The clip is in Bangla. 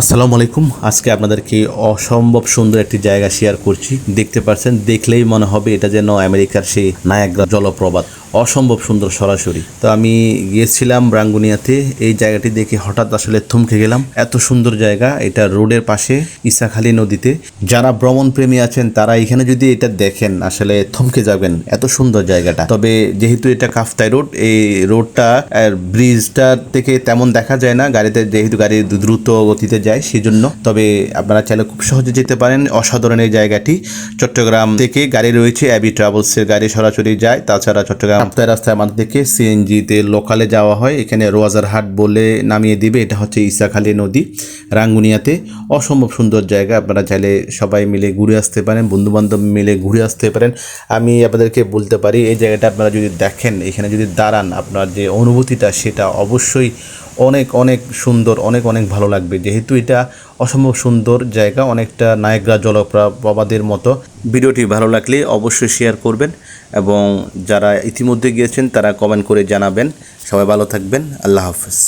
আসসালামু আলাইকুম। আজকে আপনাদেরকে অসম্ভব সুন্দর একটি জায়গা শেয়ার করছি। দেখতে পাচ্ছেন, দেখলেই মনে হবে এটা যেন আমেরিকার সেই নায়াগ্রা জলপ্রপাত। অসম্ভব সুন্দর সরাসরি। তো আমি গিয়েছিলাম রাঙ্গুনিয়াতে, এই জায়গাটি দেখে হঠাৎ আসলে থমকে গেলাম। এত সুন্দর জায়গা, এটা রোডের পাশে, ইসাখালী নদীতে। যারা ভ্রমণ প্রেমী আছেন, তারা এখানে যদি এটা দেখেন, আসলে থমকে যাবেন। এত সুন্দর জায়গাটা। তবে যেহেতু এটা কাফতাই রোড, এই রোডটা ব্রিজটা থেকে তেমন দেখা যায় না। গাড়িতে যেহেতু গাড়ি দ্রুত গতিতে যায়, সেজন্য। তবে আপনারা চাইলে খুব সহজে যেতে পারেন অসাধারণ এই জায়গাটি। চট্টগ্রাম থেকে গাড়ি রয়েছে, অ্যাবি ট্রাভেলসের গাড়ি সরাসরি যায়। তাছাড়া চট্টগ্রাম রাস্তায় আমাদের থেকে সিএনজিতে লোকালে যাওয়া হয়। এখানে রোয়াজারহাট বলে নামিয়ে দিবে। এটা হচ্ছে ইসাখালী নদী, রাঙ্গুনিয়াতে। অসম্ভব সুন্দর জায়গা। আপনারা চাইলে সবাই মিলে ঘুরে আসতে পারেন বন্ধু বান্ধব মিলে ঘুরে আসতে পারেন। আমি আপনাদেরকে বলতে পারি, এই জায়গাটা আপনারা যদি দেখেন, এখানে যদি দাঁড়ান, আপনার যে অনুভূতিটা, সেটা অবশ্যই অনেক অনেক সুন্দর, অনেক অনেক ভালো লাগবে। যেহেতু এটা অসম্ভব সুন্দর জায়গা, অনেকটা নায়গ্রা জলপ্রপাতের মতো। ভিডিওটি ভালো লাগলে অবশ্যই শেয়ার করবেন এবং যারা ইতিমধ্যে গিয়েছেন তারা কমেন্ট করে জানাবেন। সবাই ভালো থাকবেন। আল্লাহ হাফেজ।